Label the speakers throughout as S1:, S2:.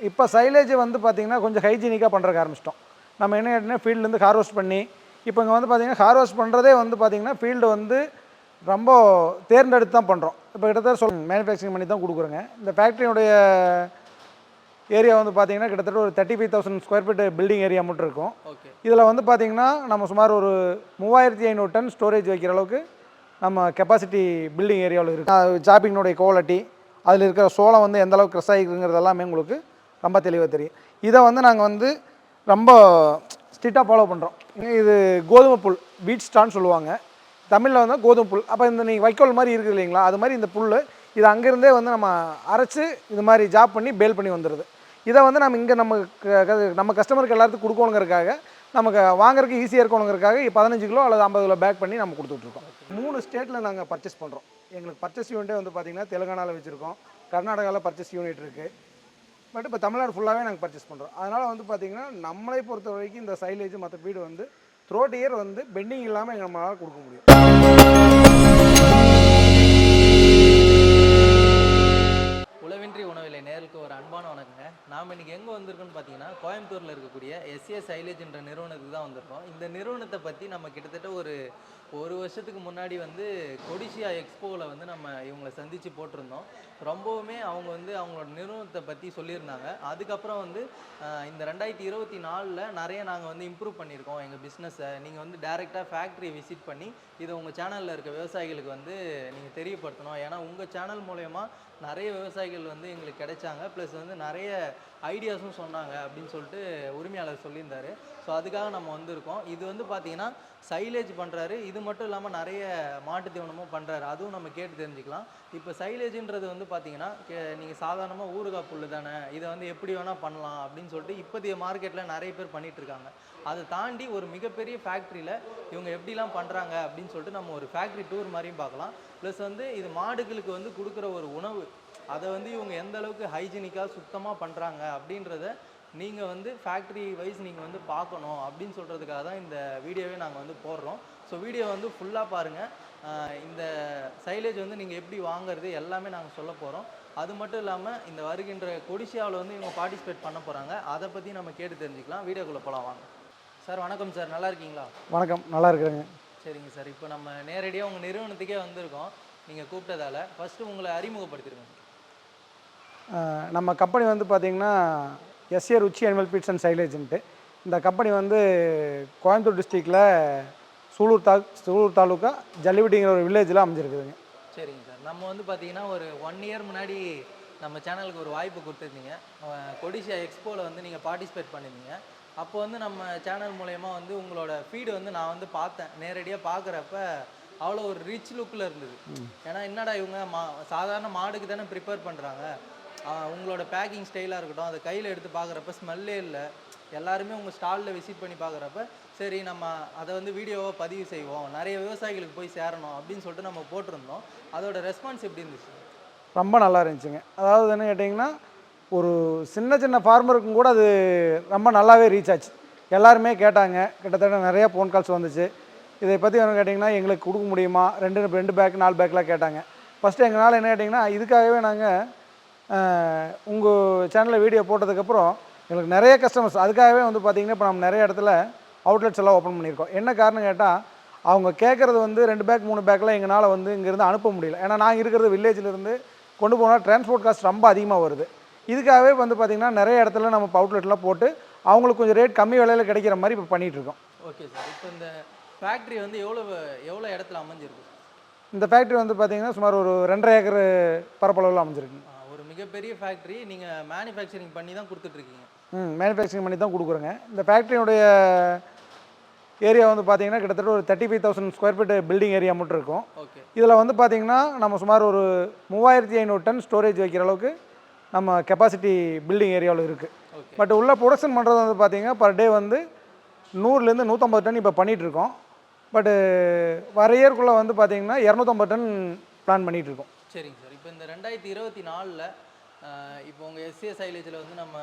S1: இப்போ சைலேஜ் வந்து பார்த்திங்கன்னா கொஞ்சம் ஹைஜீனிக்காக பண்ணுறக்கு ஆரம்பிச்சிட்டோம். நம்ம என்ன கேட்டிங்கன்னா ஃபீல்ட்லேருந்து ஹார்வெஸ்ட் பண்ணி இப்போ இங்கே வந்து பார்த்திங்கன்னா ஹார்வெஸ்ட் பண்ணுறதே வந்து பார்த்திங்கன்னா ஃபீல்டு வந்து ரொம்ப தேர்ந்தெடுத்து தான் பண்ணுறோம் இப்போ கிட்டத்தட்ட சொல் மேனுஃபேக்சரிங் பண்ணி தான் கொடுக்குறோங்க. இந்த ஃபேக்ட்ரியுடைய ஏரியா வந்து பார்த்திங்கன்னா கிட்டத்தட்ட ஒரு thirty five thousand square feet building area மட்டும் இருக்கும்.
S2: ஓகே
S1: இதில் வந்து பார்த்திங்கன்னா நம்ம சுமார் ஒரு மூவாயிரத்தி ஐநூறு டன் ஸ்டோரேஜ் வைக்கிற அளவுக்கு நம்ம கெப்பாசிட்டி பில்டிங் ஏரியாவில் இருக்குது ஜாப்பிங்கினுடைய குவாலிட்டி அதில் இருக்கிற சோளம் வந்து எந்த அளவுக்கு க்ரெஸ் ஆகிருக்குங்கிறது எல்லாமே உங்களுக்கு ரொம்ப தெளிவாக தெரியும். இதை வந்து நாங்கள் வந்து ரொம்ப ஸ்ட்ரிக்டாக ஃபாலோ பண்ணுறோம் இது கோதுமை புல் பீட் ஸ்டான்னு சொல்லுவாங்க. தமிழில் வந்து கோதுமை புல். அப்போ இந்த நீங்கள் வைக்கோல் மாதிரி இருக்குது இல்லைங்களா? அது மாதிரி இந்த புல் இது அங்கேருந்தே வந்து நம்ம அரைச்சி இது மாதிரி ஜாப் பண்ணி பேல் பண்ணி வந்துடுது இதை வந்து நம்ம இங்கே நம்ம நம்ம கஸ்டமருக்கு எல்லாத்துக்கும் கொடுக்கணுங்கிறதுக்காக நமக்கு வாங்குறதுக்கு ஈஸியாக இருக்கணுங்கிறதுக்காக பதினஞ்சு கிலோ அல்லது ஐம்பது கிலோ பேக் பண்ணி நம்ம கொடுத்துட்ருக்கோம் மூணு ஸ்டேட்டில் நாங்கள் பர்ச்சேஸ் பண்ணுறோம் எங்களுக்கு பர்ச்சேஸ் யூனிட்டே வந்து பார்த்திங்கன்னா தெலுங்கானாவில் வச்சுருக்கோம். கர்நாடகாவில் பர்ச்சேஸ் யூனிட் இருக்குது பட் இப்போ தமிழ்நாடு ஃபுல்லாகவே நாங்கள் பர்ச்சேஸ் பண்ணுறோம் அதனால் வந்து பார்த்திங்கன்னா நம்மளை பொறுத்த வரைக்கும் இந்த சைலேஜ் மற்ற வீடு வந்து த்ரோட் இயர் வந்து பெண்டிங் இல்லாமல் நம்மளால் கொடுக்க முடியும்.
S2: உளவின்றி நேருக்கு ஒரு அன்பான வணக்கங்க. நாம் இன்றைக்கி எங்கே வந்திருக்கோன்னு பார்த்தீங்கன்னா கோயம்புத்தூரில் இருக்கக்கூடிய எஸ்ஏ சைலேஜ்ன்ற நிறுவனத்துக்கு தான் வந்திருக்கோம். இந்த நிறுவனத்தை பற்றி நம்ம கிட்டத்தட்ட ஒரு ஒரு வருஷத்துக்கு முன்னாடி வந்து கொடிசியா எக்ஸ்போவில் வந்து நம்ம இவங்களை சந்தித்து போட்டிருந்தோம். ரொம்பவுமே அவங்க வந்து அவங்களோட நிறுவனத்தை பற்றி சொல்லியிருந்தாங்க. அதுக்கப்புறம் வந்து இந்த ரெண்டாயிரத்தி இருபத்தி நாலில் நிறைய நாங்கள் வந்து இம்ப்ரூவ் பண்ணியிருக்கோம் எங்கள் பிஸ்னஸை நீங்கள் வந்து டேரெக்டாக ஃபேக்ட்ரி விசிட் பண்ணி இதை உங்கள் சேனலில் இருக்க விவசாயிகளுக்கு வந்து நீங்கள் தெரியப்படுத்தணும். ஏன்னா உங்கள் சேனல் மூலயமா நிறைய விவசாயிகள் வந்து எங்களுக்கு கிடைச்சாங்க. ப்ளஸ் வந்து நிறைய ஐடியாஸும் சொன்னாங்க அப்படின்னு சொல்லிட்டு உரிமையாளர் சொல்லியிருந்தாரு. ஸோ அதுக்காக நம்ம வந்திருக்கோம். இது வந்து பார்த்தீங்கன்னா சைலேஜ் பண்ணுறாரு இது மட்டும் இல்லாமல் நிறைய மாட்டு தீவனமும் பண்ணுறாரு அதுவும் நம்ம கேட்டு தெரிஞ்சுக்கலாம். இப்போ சைலேஜ்ன்றது வந்து பார்த்தீங்கன்னா நீங்கள் சாதாரணமாக ஊறுகாய் புல்லு தானே. இதை வந்து எப்படி வேணால் பண்ணலாம் அப்படின்னு சொல்லிட்டு இப்போதைய மார்க்கெட்டில் நிறைய பேர் பண்ணிகிட்ருக்காங்க இருக்காங்க. அதை தாண்டி ஒரு மிகப்பெரிய ஃபேக்ட்ரியில் இவங்க எப்படிலாம் பண்ணுறாங்க அப்படின்னு சொல்லிட்டு நம்ம ஒரு ஃபேக்ட்ரி டூர் மாதிரியும் பார்க்கலாம். ப்ளஸ் வந்து இது மாடுகளுக்கு வந்து கொடுக்குற ஒரு உணவு அதை வந்து இவங்க எந்த அளவுக்கு ஹைஜீனிக்காக சுத்தமாக பண்ணுறாங்க அப்படின்றத நீங்கள் வந்து ஃபேக்ட்ரி வைஸ் நீங்கள் வந்து பார்க்கணும் அப்படின்னு சொல்கிறதுக்காக தான் இந்த வீடியோவே நாங்கள் வந்து போடுறோம். ஸோ வீடியோ வந்து ஃபுல்லாக பாருங்கள் இந்த சைலேஜ் வந்து நீங்கள் எப்படி வாங்குறது எல்லாமே நாங்கள் சொல்ல போகிறோம் அது மட்டும் இல்லாமல் இந்த வருகின்ற கொடிசியாவில் வந்து இவங்க பார்ட்டிசிபேட் பண்ண போகிறாங்க அதை பற்றி நம்ம கேட்டு தெரிஞ்சுக்கலாம். வீடியோக்குள்ளே போகலாம் வாங்க. சார் வணக்கம் சார். நல்லா இருக்கீங்களா?
S1: வணக்கம். நல்லா இருக்கிறேங்க.
S2: சரிங்க சார். இப்போ நம்ம நேரடியாக உங்கள் நிறுவனத்துக்கே வந்திருக்கோம். நீங்கள் கூப்பிட்டதால ஃபஸ்ட்டு உங்களை அறிமுகப்படுத்திருங்க
S1: அஹ் நம்ம கம்பெனி வந்து பார்த்திங்கன்னா S A Ruchi animal feeds and சைலேஜ்ன்ட்டு இந்த கம்பெனி வந்து கோயம்புத்தூர் டிஸ்ட்ரிக்டில் சூலூர் தா சூலூர் தாலுக்கா ஜல்லிவட்டிங்கிற ஒரு வில்லேஜில் அமைஞ்சிருக்குதுங்க.
S2: சரிங்க சார். நம்ம வந்து பார்த்தீங்கன்னா ஒரு ஒன் இயர் முன்னாடி நம்ம சேனலுக்கு ஒரு வாய்ப்பு கொடுத்துருந்தீங்க. கொடிசியா எக்ஸ்போவில் வந்து நீங்கள் பார்ட்டிசிபேட் பண்ணியிருந்தீங்க. அப்போ வந்து நம்ம சேனல் மூலயமா வந்து உங்களோட ஃபீடு வந்து நான் வந்து பார்த்தேன். நேரடியாக பார்க்குறப்ப அவ்வளோ ஒரு ரிச் லுக்கில் இருந்தது. ஏன்னா என்னடா இவங்க மா சாதாரண மாடுக்கு தானே ப்ரிப்பேர் பண்ணுறாங்க உங்களோட பேக்கிங் ஸ்டைலாக இருக்கட்டும் அதை கையில் எடுத்து பார்க்குறப்ப ஸ்மெல்லே இல்லை. எல்லாருமே உங்கள் ஸ்டாலில் விசிட் பண்ணி பார்க்குறப்ப சரி நம்ம அதை வந்து வீடியோவாக பதிவு செய்வோம். நிறைய விவசாயிகளுக்கு போய் சேரணும் அப்படின்னு சொல்லிட்டு நம்ம போட்டிருந்தோம். அதோட ரெஸ்பான்ஸ் எப்படி இருந்துச்சு?
S1: ரொம்ப நல்லா இருந்துச்சுங்க. அதாவது என்ன கேட்டிங்கன்னா ஒரு சின்ன சின்ன ஃபார்மருக்கும் கூட அது ரொம்ப நல்லாவே ரீச் ஆச்சு. எல்லாருமே கேட்டாங்க. கிட்டத்தட்ட நிறையா ஃபோன் கால்ஸ் வந்துச்சு. இதை பற்றி என்ன கேட்டிங்கன்னா எங்களுக்கு கொடுக்க முடியுமா? ரெண்டு ரெண்டு பேக் நாலு பேக்கெலாம் கேட்டாங்க. ஃபஸ்ட்டு எங்களால் என்ன கேட்டிங்கன்னா இதுக்காகவே நாங்கள் உங்கள் சேனலில் வீடியோ போட்டதுக்கப்புறம் எங்களுக்கு நிறைய கஸ்டமர்ஸ் அதுக்காகவே வந்து பார்த்திங்கன்னா இப்போ நம்ம நிறைய இடத்துல அவுட்லெட்ஸ் எல்லாம் ஓப்பன் பண்ணியிருக்கோம். என்ன காரணம் கேட்டால் அவங்க கேட்குறது வந்து ரெண்டு பேக் மூணு பேக்கில் எங்களால் வந்து இங்கேருந்து அனுப்ப முடியல. ஏன்னா நாங்கள் இருக்கிறது வில்லேஜிலேருந்து கொண்டு போனால் டிரான்ஸ்போர்ட் காஸ்ட் ரொம்ப அதிகமாக வருது. இதுக்காகவே வந்து பார்த்திங்கன்னா நிறைய இடத்துல நம்ம அவுட்லெட்லாம் போட்டு அவங்களுக்கு கொஞ்சம் ரேட் கம்மி விலையில் கிடைக்கிற மாதிரி இப்போ பண்ணிகிட்டு இருக்கோம்.
S2: ஓகே சார் இப்போ இந்த ஃபேக்ட்ரி வந்து எவ்வளோ எவ்வளோ இடத்துல அமைஞ்சிருக்கு?
S1: இந்த ஃபேக்ட்ரி வந்து பார்த்திங்கன்னா சுமார் ஒரு ரெண்டரை ஏக்கர் பரப்பளவில் அமைஞ்சிருக்கு.
S2: ஒரு மிகப்பெரிய ஃபேக்ட்ரி நீங்கள் மேனுஃபேக்சரிங் பண்ணி தான் கொடுத்துட்ருக்கீங்க
S1: ம் மேனுஃபேக்சரிங் பண்ணி தான் கொடுக்குறோங்க. இந்த ஃபேக்ட்ரியினுடைய ஏரியா வந்து பார்த்திங்கன்னா கிட்டத்தட்ட ஒரு thirty five thousand square feet building area மட்டும் இருக்கும்.
S2: ஓகே
S1: இதில் வந்து பார்த்திங்கன்னா நம்ம சுமார் ஒரு மூவாயிரத்தி ஐநூறு டன் ஸ்டோரேஜ் வைக்கிற அளவுக்கு நம்ம கெப்பாசிட்டி பில்டிங் ஏரியாவில் இருக்குது பட் உள்ள ப்ரொடக்ஷன் பண்ணுறது வந்து பார்த்திங்கன்னா பர் டே வந்து நூறுலேருந்து நூற்றம்பது டன் இப்போ பண்ணிகிட்ருக்கோம் பட்டு வர இயர்க்குள்ளே வந்து பார்த்திங்கன்னா இரநூத்தம்பது டன் பிளான் பண்ணிகிட்ருக்கோம்
S2: சரிங்க சார். இப்போ இந்த ரெண்டாயிரத்தி இருபத்தி நாலில் இப்போ உங்கள் எஸ்ஏ சைலேஜில் வந்து நம்ம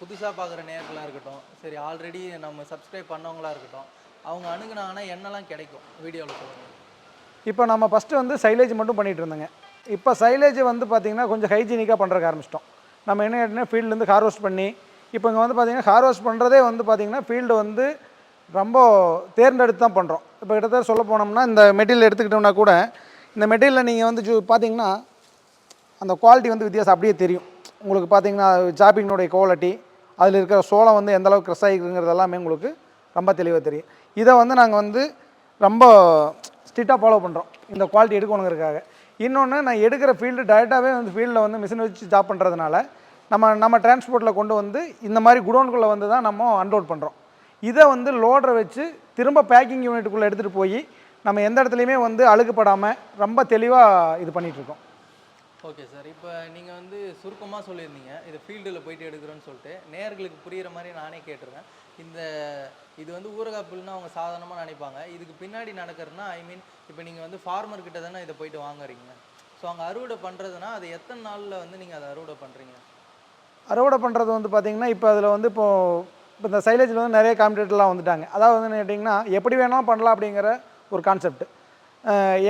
S2: புதுசாக பார்க்குற நேர்களாக இருக்கட்டும் சரி ஆல்ரெடி நம்ம சப்ஸ்கிரைப் பண்ணவங்களா இருக்கட்டும் அவங்க அணுகுனாங்கன்னா என்னெல்லாம் கிடைக்கும்? வீடியோவில் சொல்லுங்கள்
S1: இப்போ நம்ம ஃபஸ்ட்டு வந்து சைலேஜ் மட்டும் பண்ணிகிட்டு இருந்தோங்க. இப்போ சைலேஜ் வந்து பார்த்திங்கன்னா கொஞ்சம் ஹைஜீனிக்காக பண்ணுறக்கு ஆரம்பிச்சிட்டோம். நம்ம என்ன கேட்டிங்கன்னா ஃபீல்டுலேருந்து ஹார்வெஸ்ட் பண்ணி இப்போ இங்கே வந்து பார்த்திங்கன்னா ஹார்வெஸ்ட் பண்ணுறதே வந்து பார்த்தீங்கன்னா ஃபீல்டு வந்து ரொம்ப தேர்ந்தெடுத்து தான் பண்ணுறோம் இப்போ கிட்டத்தட்ட சொல்ல போனோம்னா இந்த மெட்டீரியல் எடுத்துக்கிட்டோம்னா கூட இந்த மெட்டீரியலில் நீங்கள் வந்து ஜூ பார்த்தீங்கன்னா அந்த குவாலிட்டி வந்து வித்தியாசம் அப்படியே தெரியும். உங்களுக்கு பார்த்திங்கன்னா ஜாப்பிங்கினுடைய குவாலிட்டி அதில் இருக்கிற சோளம் வந்து எந்த அளவுக்கு க்ரெஸ் ஆகிருக்குங்கிறது எல்லாமே உங்களுக்கு ரொம்ப தெளிவாக தெரியும். இதை வந்து நாங்கள் வந்து ரொம்ப ஸ்ட்ரிக்டாக ஃபாலோ பண்ணுறோம் இந்த குவாலிட்டி எடுக்கணுங்கிறதுக்காக. இன்னொன்று நான் எடுக்கிற ஃபீல்டு டேரெக்டாகவே வந்து ஃபீல்டில் வந்து மிஷின் வச்சு ஜாப் பண்ணுறதுனால நம்ம நம்ம டிரான்ஸ்போர்ட்டில் கொண்டு வந்து இந்த மாதிரி குடோனுக்குள்ளே வந்து தான் நம்ம அன்லோட் பண்ணுறோம் இதை வந்து லோடரை வச்சு திரும்ப பேக்கிங் யூனிட்டுக்குள்ளே எடுத்துகிட்டு போய் நம்ம எந்த இடத்துலையுமே வந்து அழுக்குப்படாமல் ரொம்ப தெளிவாக இது பண்ணிகிட்ருக்கோம்
S2: ஓகே சார். இப்போ நீங்கள் வந்து சுருக்கமாக சொல்லியிருந்தீங்க. இது ஃபீல்டில் போயிட்டு எடுக்கிறோன்னு சொல்லிட்டு. நேர்களுக்கு புரியிற மாதிரி நானே கேட்டிருக்கேன். இந்த இது வந்து ஊரகாப்புல்னு அவங்க சாதாரணமாக நினைப்பாங்க. இதுக்கு பின்னாடி நடக்கிறதுனா ஐ மீன் இப்போ நீங்கள் வந்து ஃபார்மர் கிட்ட தானே இதை போயிட்டு வாங்குறீங்க. ஸோ அங்கே அறுவடை பண்ணுறதுனா அது எத்தனை நாளில் வந்து நீங்கள் அதை அறுவடை பண்ணுறீங்க
S1: அறுவடை பண்ணுறது வந்து பார்த்திங்கன்னா இப்போ அதில் வந்து இப்போது இப்போ இந்த சைலேஜில் வந்து நிறைய காம்படிட்டர்லாம் வந்துட்டாங்க. அதாவது வந்து கேட்டிங்கன்னா எப்படி வேணாலும் பண்ணலாம் அப்படிங்கிற ஒரு கான்செப்ட்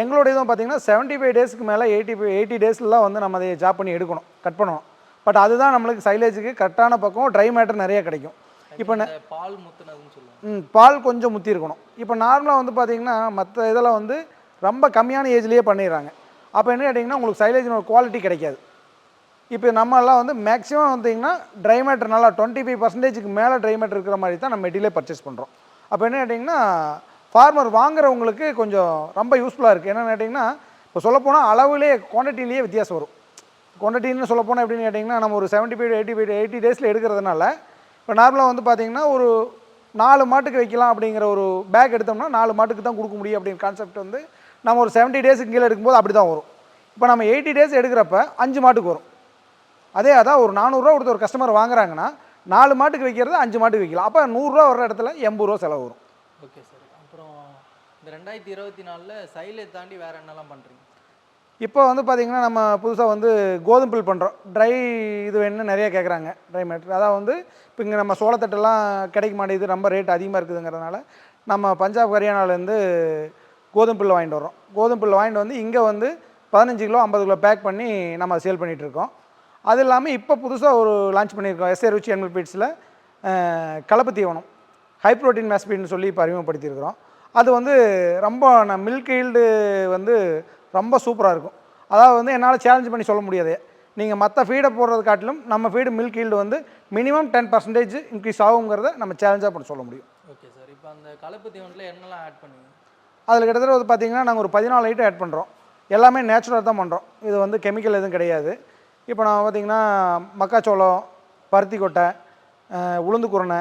S1: எங்களோட இதுவும் பார்த்தீங்கன்னா செவன்ட்டி ஃபைவ் டேஸ்க்கு மேலே எயிட்டி ஃபைவ் எயிட்டி டேஸ்லாம் வந்து நம்ம அதை ஜாப் பண்ணி எடுக்கணும் கட் பண்ணணும். பட் அதுதான் நம்மளுக்கு சைலேஜுக்கு கரெக்டான பக்கம் ட்ரை மேட்டர் நிறைய கிடைக்கும். இப்போ
S2: பால் முத்துனதுன்னு சொல்லுவாங்க.
S1: ம், பால் கொஞ்சம் முத்தி இருக்கணும் இப்போ நார்மலாக வந்து பார்த்தீங்கன்னா மற்ற இதெல்லாம் வந்து ரொம்ப கம்மியான ஏஜ்லேயே பண்ணிடுறாங்க. அப்போ என்ன கேட்டிங்கன்னா உங்களுக்கு சைலேஜினோட குவாலிட்டி கிடைக்காது. இப்போ நம்ம எல்லாம் வந்து மேக்ஸிமம் வந்தீங்கன்னா ட்ரை மேட்டர் நல்லா டுவெண்ட்டி ஃபைவ் பர்சன்டேஜுக்கு மேலே ட்ரை மேட்டர் இருக்கிற மாதிரி தான் நம்ம மெட்டீரியலே பர்ச்சேஸ் பண்ணுறோம் அப்போ என்ன கேட்டிங்கன்னா ஃபார்மர் வாங்குறவங்களுக்கு கொஞ்சம் ரொம்ப யூஸ்ஃபுல்லாக இருக்குது என்னென்னு கேட்டிங்கன்னா இப்போ சொல்லப்போனால் அளவுலேயே குவான்டிட்டிலேயே வித்தியாசம் வரும். குவான்டிட்டின்னு சொல்லப்போனால் எப்படின்னு கேட்டிங்கன்னா நம்ம ஒரு seventy five eighty five eighty டேஸில் எடுக்கிறதுனால இப்போ நார்மலாக வந்து பார்த்தீங்கன்னா ஒரு நாலு மாட்டுக்கு வைக்கலாம் அப்படிங்கிற ஒரு பேக் எடுத்தோம்னா நாலு மாட்டுக்கு தான் கொடுக்க முடியும் அப்படிங்கிற கான்செப்ட் வந்து நம்ம ஒரு செவன்ட்டி டேஸுக்கு கீழே எடுக்கும்போது அப்படி தான் வரும். இப்போ நம்ம எயிட்டி டேஸ் எடுக்கிறப்ப அஞ்சு மாட்டுக்கு வரும். அதே அதான் ஒரு நானூறுரூவா கொடுத்து ஒரு கஸ்டமர் வாங்குறாங்கன்னா நாலு மாட்டுக்கு வைக்கிறது அஞ்சு மாட்டுக்கு வைக்கலாம். அப்போ நூறுரூவா வர இடத்துல எண்பது ரூபா செலவு வரும்.
S2: ஓகே சார் அப்புறம் இந்த ரெண்டாயிரத்தி இருபத்தி நாலில் சைலை தாண்டி வேறு என்னெல்லாம் பண்ணுறீங்க
S1: இப்போ வந்து பார்த்திங்கன்னா நம்ம புதுசாக வந்து கோதுமை பில் பண்ணுறோம் ட்ரை இது வேணும்னு நிறைய கேட்குறாங்க ட்ரை மேட்ரு அதாவது வந்து இப்போ இங்கே நம்ம சோளத்தட்டெல்லாம் கிடைக்க மாட்டேங்குது ரொம்ப ரேட் அதிகமாக இருக்குதுங்கிறதுனால நம்ம பஞ்சாப் ஹரியானாலேருந்து கோதுமை பில் வாங்கிட்டு வரோம் கோதுமை பில் வாங்கிட்டு வந்து இங்கே வந்து பதினஞ்சு கிலோ ஐம்பது கிலோ பேக் பண்ணி நம்ம சேல் பண்ணிகிட்ருக்கோம் அது இல்லாமல் இப்போ புதுசாக ஒரு லான்ச் பண்ணியிருக்கோம் எஸ்ஏ ருச்சி அனிமல் பீட்ஸில் கலப்பு தீவனம் ஹை ப்ரோட்டீன் மேஸ்பீட்னு சொல்லி இப்போ அறிமுகப்படுத்தியிருக்கிறோம். அது வந்து ரொம்ப நான் மில்க் ஈல்டு வந்து ரொம்ப சூப்பராக இருக்கும். அதாவது வந்து என்னால் சேலஞ்ச் பண்ணி சொல்ல முடியாது. நீங்கள் மற்ற ஃபீடை போடுறது காட்டிலும் நம்ம ஃபீடு மில்க் ஈல்டு வந்து மினிமம் டென் பர்சன்டேஜ் இன்க்ரீஸ் ஆகுங்கிறத நம்ம சேலஞ்சாக பண்ண சொல்ல முடியும்.
S2: ஓகே சார் இப்போ அந்த கலப்பு தீவனத்தில் என்னெல்லாம் ஆட் பண்ணுவீங்க?
S1: அதில் கிட்டத்தட்ட வந்து பார்த்தீங்கன்னா நாங்கள் ஒரு பதினாலு ஐட்டம் ஆட் பண்ணுறோம் எல்லாமே நேச்சுரல் தான் பண்ணுறோம் இது வந்து கெமிக்கல் எதுவும் கிடையாது. இப்போ நான் பார்த்தீங்கன்னா மக்காச்சோளம் பருத்தி கொட்டை உளுந்து குருணை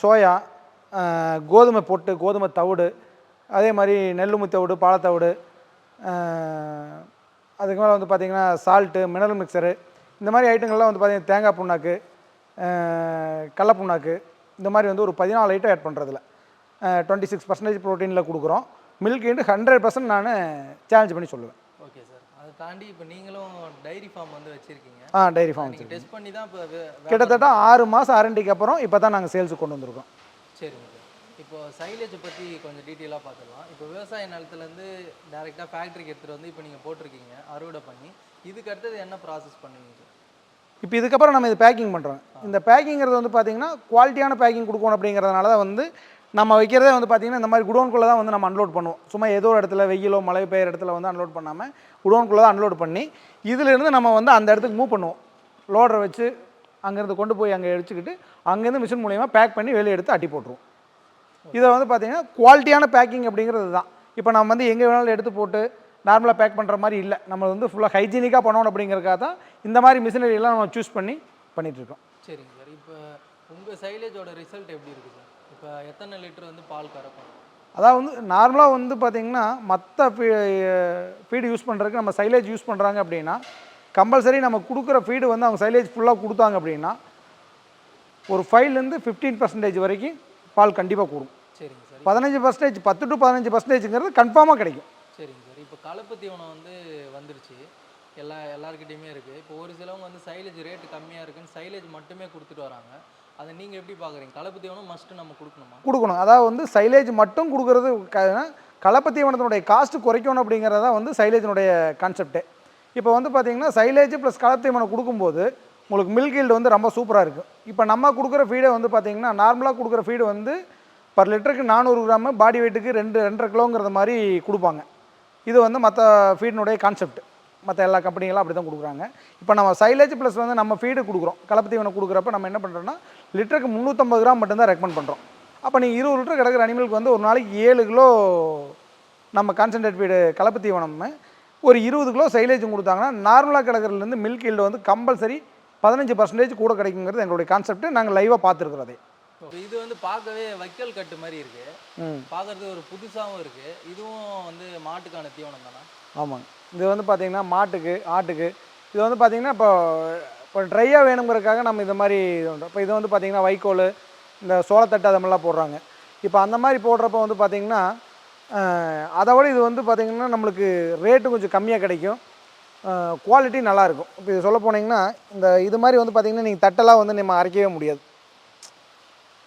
S1: சோயா கோதுமை பொட்டு கோதுமை தவிடு அதே மாதிரி நெல்லுமி தவிடு பாலத்தவிடு அதுக்கு மேலே வந்து பார்த்திங்கன்னா சால்ட்டு மினரல் மிக்சரு இந்த மாதிரி ஐட்டங்கள்லாம் வந்து பார்த்திங்கன்னா தேங்காய் புண்ணாக்கு கடல புண்ணாக்கு இந்த மாதிரி வந்து ஒரு பதினாலு ஐட்டம் ஆட் பண்ணுறதுல டுவெண்ட்டி சிக்ஸ் பர்சன்டேஜ் ப்ரோட்டீனில் கொடுக்குறோம். மில்க் இண்டு ஹண்ட்ரட் பர்சன்ட் நான் சேலஞ்ச் பண்ணி சொல்லுவேன்.
S2: ஓகே சார் அதை தாண்டி இப்போ நீங்களும் டைரி ஃபார்ம் வந்து வச்சுருக்கீங்க.
S1: ஆ டைரி ஃபார்ம்
S2: டெஸ்ட் பண்ணி தான் இப்போ
S1: கிட்டத்தட்ட ஆறு மாதம் அரண்டிக்கு அப்புறம் இப்போ தான் நாங்கள் சேல்ஸுக்கு கொண்டு வந்திருக்கோம்.
S2: சரிங்க சார் இப்போ சைலேஜை பற்றி கொஞ்சம் டீட்டெயிலாக பார்த்துக்கலாம் இப்போ விவசாய நிலத்துலேருந்து டேரெக்டாக ஃபேக்ட்ரிக்கு எடுத்துகிட்டு வந்து இப்போ நீங்கள் போட்டிருக்கீங்க அறுவடை பண்ணி இதுக்கு அடுத்தது என்ன ப்ராசஸ் பண்ணுவீங்க
S1: இப்போ இதுக்கப்புறம் நம்ம இது பேக்கிங் பண்ணுறோம் இந்த பேக்கிங்கிறது வந்து பார்த்திங்கன்னா குவாலிட்டியான பேக்கிங் கொடுக்கணும் அப்படிங்கிறதுனால தான் வந்து நம்ம வைக்கிறதே வந்து பார்த்திங்கன்னா இந்த மாதிரி குடோன்குள்ளே தான் வந்து நம்ம அன்லோட் பண்ணுவோம். சும்மா ஏதோ ஒரு இடத்துல வெயிலோ மழை பெய்யுற இடத்துல வந்து அன்லோட் பண்ணாமல் குடோன்குள்ளே தான் அன்லோட் பண்ணி இதிலிருந்து நம்ம வந்து அந்த இடத்துக்கு மூவ் பண்ணுவோம். லோடரை வச்சு அங்கேருந்து கொண்டு போய் அங்கே வச்சுக்கிட்டு அங்கேருந்து மிஷின் மூலியமாக பேக் பண்ணி வெளியே எடுத்து அட்டி போட்டுருவோம். இதை வந்து பார்த்தீங்கன்னா குவாலிட்டியான பேக்கிங் அப்படிங்கிறது தான் இப்போ நம்ம வந்து எங்கே வேணாலும் எடுத்து போட்டு நார்மலாக பேக் பண்ணுற மாதிரி இல்லை. நம்ம வந்து ஃபுல்லாக ஹைஜீனிக்காக பண்ணணும் அப்படிங்கிறதுக்காக தான் இந்த மாதிரி மிஷினரி எல்லாம் நம்ம சூஸ் பண்ணி பண்ணிகிட்ருக்கோம்
S2: சரிங்க சார். இப்போ உங்கள் சைலேஜோட ரிசல்ட் எப்படி இருக்குது சார்? இப்போ எத்தனை லிட்டர் வந்து பால் கறக்கும்?
S1: அதாவது வந்து நார்மலாக வந்து பார்த்திங்கன்னா மற்ற ஃபீடு யூஸ் பண்ணுறதுக்கு நம்ம சைலேஜ் யூஸ் பண்ணுறாங்க அப்படின்னா கம்பல்சரி நம்ம கொடுக்குற ஃபீடு வந்து அவங்க சைலேஜ் ஃபுல்லாக கொடுத்தாங்க அப்படின்னா ஒரு ஃபைவ்லேருந்து ஃபிஃப்டீன் பர்சன்டேஜ் வரைக்கும் பால் கண்டிப்பாக கூடும்.
S2: சரிங்க சார்.
S1: பதினஞ்சு பர்சன்டேஜ் பத்து டு பதினஞ்சு பர்சன்டேஜுங்கிறது கன்ஃபார்மாக கிடைக்கும்.
S2: சரிங்க சார். இப்போ கலப்பு தீவனம் வந்து வந்துருச்சு. எல்லா எல்லாருக்கிட்டையுமே இருக்குது இப்போ ஒரு சிலவங்க வந்து சைலேஜ் ரேட்டு கம்மியாக இருக்குன்னு சைலேஜ் மட்டுமே கொடுத்துட்டு வராங்க. அதை நீங்கள் எப்படி பார்க்குறீங்க கலப்பு தீவனம் மஸ்ட்டு நம்ம கொடுக்கணுமா?
S1: கொடுக்கணும். அதாவது வந்து சைலேஜ் மட்டும் கொடுக்கறது கலப்பு தீவனத்தினுடைய காஸ்ட் குறைக்கணும் அப்படிங்கிறதா வந்து சைலேஜினுடைய கான்செப்டே இப்போ வந்து பார்த்தீங்கன்னா சைலேஜ் ப்ளஸ் கலப்பு தீவனம் கொடுக்கும்போது உங்களுக்கு மில்க் ஈல்டு வந்து ரொம்ப சூப்பராக இருக்கும் இப்போ நம்ம கொடுக்குற ஃபீடை வந்து பார்த்தீங்கன்னா நார்மலாக கொடுக்குற ஃபீடு வந்து பர் லிட்டருக்கு நானூறு கிராம் பாடி வெயிட்டுக்கு ரெண்டு ரெண்டரை கிலோங்கிறத மாதிரி கொடுப்பாங்க. இது வந்து மற்ற ஃபீடினுடைய கான்செப்ட் மற்ற எல்லா கம்பெனிகளும் அப்படி தான் கொடுக்குறாங்க. இப்போ நம்ம சைலேஜ் ப்ளஸ் வந்து நம்ம ஃபீடு கொடுக்குறோம். கலப்பத்தீவனை கொடுக்குறப்ப நம்ம என்ன பண்ணுறோன்னா லிட்டருக்கு முந்நூற்றம்பது கிராம் மட்டும்தான் ரெக்கமெண்ட் பண்ணுறோம் அப்போ நீங்கள் இருபது லிட்டர் கிடக்கிற அனிமலுக்கு வந்து ஒரு நாளைக்கு ஏழு கிலோ நம்ம கான்சன்ட்ரேட் ஃபீடு கலப்பு தீவனம் ஒரு இருபது கிலோ சைலேஜும் கொடுத்தாங்கன்னா நார்மலாக கிடக்கிறதுலேருந்து மில்க் ஈல்டு வந்து கம்பல்சரி பதினஞ்சு பர்சன்டேஜ் கூட கிடைக்குங்கிறது எங்களுடைய கான்செப்ட் நாங்கள் லைவாக
S2: இப்போ இது வந்து பார்க்கவே வைக்கல் கட்டு மாதிரி இருக்கு.
S1: ம்.
S2: பார்க்கறது ஒரு புதுசாகவும் இருக்கு. இதுவும் வந்து மாட்டுக்கான தீவனம் தானா?
S1: ஆமாங்க. இது வந்து பார்த்தீங்கன்னா மாட்டுக்கு ஆட்டுக்கு. இது வந்து பார்த்தீங்கன்னா இப்போ இப்போ ட்ரையாக வேணுங்கிறதுக்காக நம்ம இந்த மாதிரி இது பண்ணுறோம் இப்போ இது வந்து பார்த்தீங்கன்னா வைக்கோல் இந்த சோளத்தட்டு அது மாதிரிலாம் போடுறாங்க. இப்போ அந்த மாதிரி போடுறப்ப வந்து பார்த்தீங்கன்னா அதை விட இது வந்து பார்த்தீங்கன்னா நம்மளுக்கு ரேட்டு கொஞ்சம் கம்மியாக கிடைக்கும். குவாலிட்டி நல்லாயிருக்கும். இப்போ இது சொல்ல போனீங்கன்னா இந்த இது மாதிரி வந்து பார்த்தீங்கன்னா நீங்கள் தட்டெல்லாம் வந்து நம்ம அரைக்கவே முடியாது.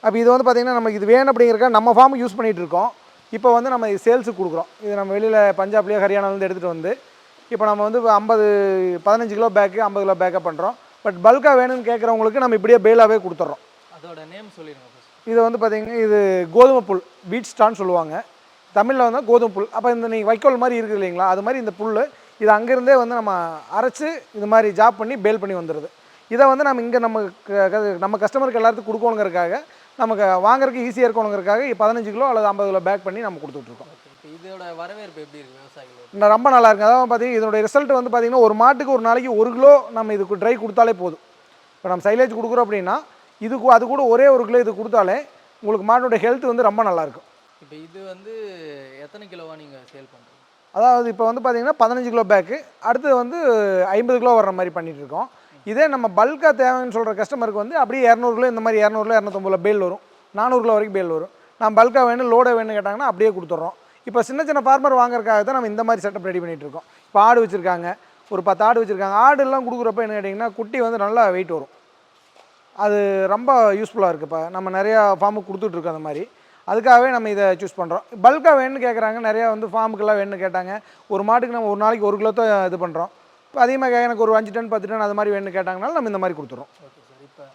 S1: அப்போ இது வந்து பார்த்திங்கன்னா நமக்கு இது வேணும் அப்படிங்கிறக்க நம்ம ஃபார்முக்கு யூஸ் பண்ணிகிட்டு இருக்கோம். இப்போ வந்து நம்ம சேல்ஸுக்கு கொடுக்குறோம். இது நம்ம வெளியில் பஞ்சாப்லேயோ ஹரியானாலேருந்து எடுத்துகிட்டு வந்து இப்போ நம்ம வந்து ஐம்பது பதினஞ்சு கிலோ பேக்கு ஐம்பது கிலோ பேக்கப் பண்ணுறோம் பட் பல்காக வேணும்னு கேட்குறவங்களுக்கு நம்ம இப்படியே பேலாகவே கொடுத்துட்றோம்.
S2: அதோட நேம் சொல்லிடுங்க
S1: இது வந்து பார்த்திங்கன்னா இது கோதுமை புல் பீட் ஸ்டான்னு சொல்லுவாங்க. தமிழில் வந்து கோதுமை புல். அப்போ இந்த நீங்கள் வைக்கோல் மாதிரி இருக்குது இல்லைங்களா? அது மாதிரி இந்த புல் இது அங்கேருந்தே வந்து நம்ம அரைச்சி இது மாதிரி ஜாப் பண்ணி பேல் பண்ணி வந்துடுது இதை வந்து நம்ம இங்கே நம்ம நம்ம கஸ்டமருக்கு எல்லாத்துக்கும் கொடுக்கணுங்கிறதுக்காக நமக்கு வாங்குறதுக்கு ஈஸியாக இருக்கணுங்கிறதுக்காக பதினஞ்சு கிலோ அல்லது ஐம்பது கிலோ பேக் பண்ணி நம்ம கொடுத்துட்ருக்கோம்
S2: இதோட வரவேற்பு எப்படி இருக்கு விவசாயிகள்
S1: ரொம்ப நல்லா இருக்கு. அதாவது பார்த்தீங்கன்னா இதோட ரிசல்ட் வந்து பார்த்தீங்கன்னா ஒரு மாட்டுக்கு ஒரு நாளைக்கு ஒரு கிலோ நம்ம இதுக்கு ட்ரை கொடுத்தாலே போதும். இப்போ நம்ம சைலேஜ் கொடுக்குறோம் அப்படின்னா இதுக்கு அது கூட ஒரே ஒரு கிலோ இது கொடுத்தாலே உங்களுக்கு மாட்டோட ஹெல்த் வந்து ரொம்ப நல்லா இருக்கும்.
S2: இப்போ இது வந்து எத்தனை கிலோவா நீங்கள் சேல் பண்ணுறீங்க
S1: அதாவது இப்போ வந்து பார்த்தீங்கன்னா பதினஞ்சு கிலோ பேக்கு அடுத்து வந்து ஐம்பது கிலோ வர்ற மாதிரி பண்ணிகிட்ருக்கோம் இதே நம்ம பல்காக தேவைன்னு சொல்கிற கஸ்டமருக்கு வந்து அப்படியே இரநூறு கிலோ இந்த மாதிரி இரநூறுல இரநூத்தம்பதுல பேல் வரும். நானூறு கிலோ வரைக்கும் பேல் வரும். நான் பல்காக வேணும் லோட வேணும்னு கேட்டாங்கன்னா அப்படியே கொடுத்துட்றோம் இப்போ சின்ன சின்ன ஃபார்மர் வாங்குறதுக்காக தான் நம்ம இந்த மாதிரி செட்டப் ரெடி பண்ணிகிட்டு இருக்கோம். இப்போ ஆடு வச்சுருக்காங்க. ஒரு பத்து ஆடு வச்சுருக்காங்க. ஆடுலாம் கொடுக்குறப்ப என்ன கேட்டிங்கன்னா குட்டி வந்து நல்லா வெயிட் வரும். அது ரொம்ப யூஸ்ஃபுல்லாக இருக்குது இப்போ நம்ம நிறையா ஃபார்முக்கு கொடுத்துட்ருக்கோம் அந்த மாதிரி. அதுக்காகவே நம்ம இதை சூஸ் பண்ணுறோம் பல்காக வேணும்னு கேட்குறாங்க நிறையா வந்து ஃபார்முக்கெல்லாம் வேணும்னு கேட்டாங்க. ஒரு மாட்டுக்கு நம்ம ஒரு நாளைக்கு ஒரு கிலோ தான் இது பண்ணுறோம் இப்போ அதிகமாக எனக்கு ஒரு அஞ்சு டன் பத்து டன் அது மாதிரி வேணும்னு கேட்டாங்கனால நம்ம இந்த மாதிரி கொடுத்துறோம்.
S2: ஓகே சார் இப்போ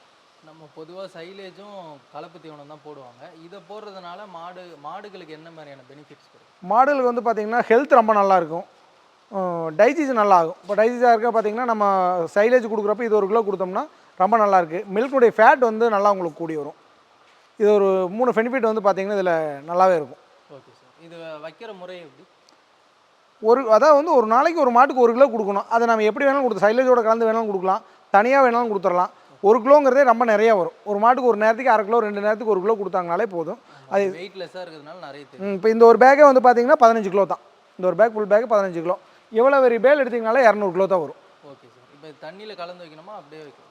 S2: நம்ம பொதுவாக சைலேஜும் கலப்பு தீவனம் தான் போடுவாங்க. இதை போடுறதுனால மாடு மாடுகளுக்கு என்ன மாதிரியான பெனிஃபிட்ஸ் கிடைக்கும்?
S1: மாடுகளுக்கு வந்து பார்த்திங்கன்னா ஹெல்த் ரொம்ப நல்லா இருக்கும். டைஜஷன் நல்லா ஆகும். இப்போ டைஜஸாக இருக்க பார்த்திங்கன்னா நம்ம சைலேஜ் கொடுக்குறப்ப இது ஒரு கிலோ கொடுத்தோம்னா ரொம்ப நல்லா இருக்குது மில்க்குடைய ஃபேட் வந்து நல்லா உங்களுக்கு கூடி வரும். இது ஒரு மூணு பெனிஃபிட் வந்து பார்த்திங்கன்னா இதில் நல்லாவே இருக்கும்.
S2: ஓகே சார் இது வைக்கிற முறை எப்படி?
S1: ஒரு அதாவது வந்து ஒரு நாளைக்கு ஒரு மாட்டுக்கு ஒரு கிலோ கொடுக்கணும். அதை நம்ம எப்படி வேணாலும் கொடுத்து சைலேஜோட கலந்து வேணாலும் கொடுக்கலாம். தனியாக வேணாலும் கொடுத்துடலாம். ஒரு கிலோங்கிறதே ரொம்ப நிறைய வரும். ஒரு மாட்டுக்கு ஒரு நேரத்துக்கு அரை கிலோ ரெண்டு நேரத்துக்கு ஒரு கிலோ கொடுத்தாங்கனாலே போதும். அது
S2: வெயிட்லெஸ்ஸாக இருக்கிறதுனால நிறைய
S1: இப்போ இந்த ஒரு பேக்கே வந்து பார்த்தீங்கன்னா பதினஞ்சு கிலோ தான். இந்த ஒரு பேக் ஃபுல் பேக் பதினஞ்சு கிலோ. எவ்வளோ வெரி பேல் எடுத்தீங்கனாலே இரநூறு கிலோ தான் வரும்.
S2: தண்ணியில் கலந்து வைக்கணுமா? அப்படியே வைக்கணும்.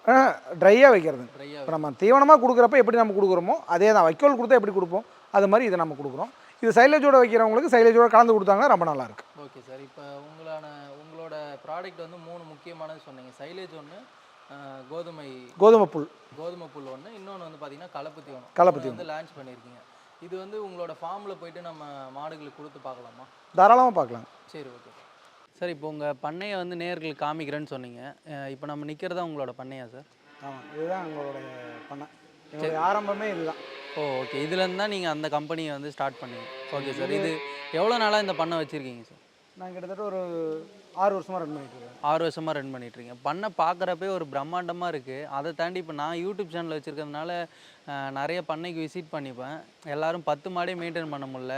S1: ட்ரையாக வைக்கிறது. இப்போ நம்ம தீவனமாக கொடுக்குறப்ப எப்படி நம்ம கொடுக்குறோமோ அதே தான் வைக்கோல் கொடுத்தா எப்படி கொடுப்போம்? அது மாதிரி இதை நம்ம கொடுக்குறோம். இது சைலேஜோட வைக்கிறவங்களுக்கு சைலேஜோட கலந்து கொடுத்தாங்கன்னா ரொம்ப நல்லா இருக்கு
S2: ஓகே சார். இப்போ உங்களான உங்களோட ப்ராடக்ட் வந்து மூணு முக்கியமானது சொன்னீங்க. சைலேஜ் ஒன்று கோதுமை
S1: கோதுமை புல்.
S2: கோதுமை புல் ஒன்று இன்னொன்று வந்து பார்த்தீங்கன்னா கலப்பு தீவனம்.
S1: கலப்பு
S2: மூணு வந்து லான்ச் பண்ணியிருக்கீங்க. இது வந்து உங்களோட ஃபார்மில் போயிட்டு நம்ம மாடுகளுக்கு கொடுத்து பார்க்கலாமா?
S1: தாராளமாக பார்க்கலாம்.
S2: சரி ஓகே. சார் இப்போ உங்கள் பண்ணையை வந்து நேர்களுக்கு காமிக்கிறேன்னு சொன்னீங்க. இப்போ நம்ம நிற்கிறதா உங்களோட பண்ணையா சார்?
S1: ஆமாம் இதுதான் எங்களோட பண்ணை. எங்களுடைய ஆரம்பமே இதுதான்.
S2: Oh okay. இதுலேருந்து தான் நீங்கள் அந்த கம்பெனியை வந்து ஸ்டார்ட் பண்ணீங்க. Okay sir. இது எவ்வளோ நாளாக இந்த பண்ணை வச்சுருக்கீங்க சார்?
S1: நான் கிட்டத்தட்ட ஒரு ஆறு வருஷமாக ரன் பண்ணிட்டு இருக்கேன்.
S2: ஆறு வருஷமாக ரன் பண்ணிட்டுருக்கீங்க பண்ணை பார்க்குறப்பே ஒரு பிரம்மாண்டமாக இருக்குது அதை தாண்டி இப்போ நான் யூடியூப் சேனல் வச்சுருக்கிறதுனால நிறைய பண்ணைக்கு விசிட் பண்ணிப்பேன். எல்லாரும் பத்து மாடே மெயின்டைன் பண்ண முடியல.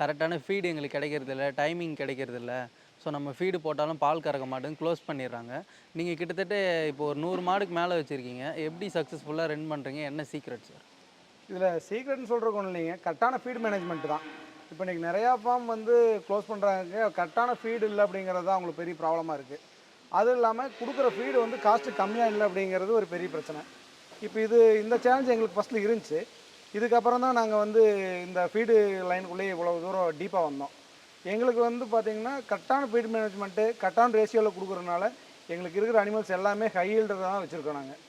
S2: கரெக்டான ஃபீடு எங்களுக்கு கிடைக்கிறதில்ல டைமிங் கிடைக்கிறதில்ல ஸோ நம்ம ஃபீடு போட்டாலும் பால் கறக்க மாட்டேன்னு க்ளோஸ் பண்ணிடுறாங்க. நீங்கள் கிட்டத்தட்ட இப்போ ஒரு நூறு மாடுக்கு மேலே வச்சுருக்கீங்க. எப்படி சக்ஸஸ்ஃபுல்லாக ரன் பண்ணுறீங்க என்ன சீக்ரெட் சார்
S1: இதில் சீக்ரெட்னு சொல்கிறக்கு ஒன்றும் இல்லைங்க. கரெக்டான ஃபீட் மேனேஜ்மெண்ட் தான். இப்போ இன்றைக்கி நிறையா ஃபார்ம் வந்து க்ளோஸ் பண்ணுறாங்க கரெக்டான ஃபீடு இல்லை அப்படிங்கிறது தான் அவங்களுக்கு பெரிய ப்ராப்ளமாக இருக்குது அதுவும் இல்லாமல் கொடுக்குற ஃபீடு வந்து காஸ்ட்டு கம்மியாக இல்லை அப்படிங்கிறது ஒரு பெரிய பிரச்சனை. இப்போ இது இந்த சேலஞ்ச் எங்களுக்கு ஃபஸ்ட்டில் இருந்துச்சு. இதுக்கப்புறம் தான் நாங்கள் வந்து இந்த ஃபீடு லைனுக்குள்ளேயே இவ்வளோ தூரம் டீப்பாக வந்தோம். எங்களுக்கு வந்து பார்த்திங்கன்னா கரெக்டான ஃபீட் மேனேஜ்மெண்ட்டு கரெக்டான ரேஷியோவில் கொடுக்குறதுனால எங்களுக்கு இருக்கிற அனிமல்ஸ் எல்லாமே ஹை ஈல்டு தான் வச்சுருக்கோம் நாங்கள்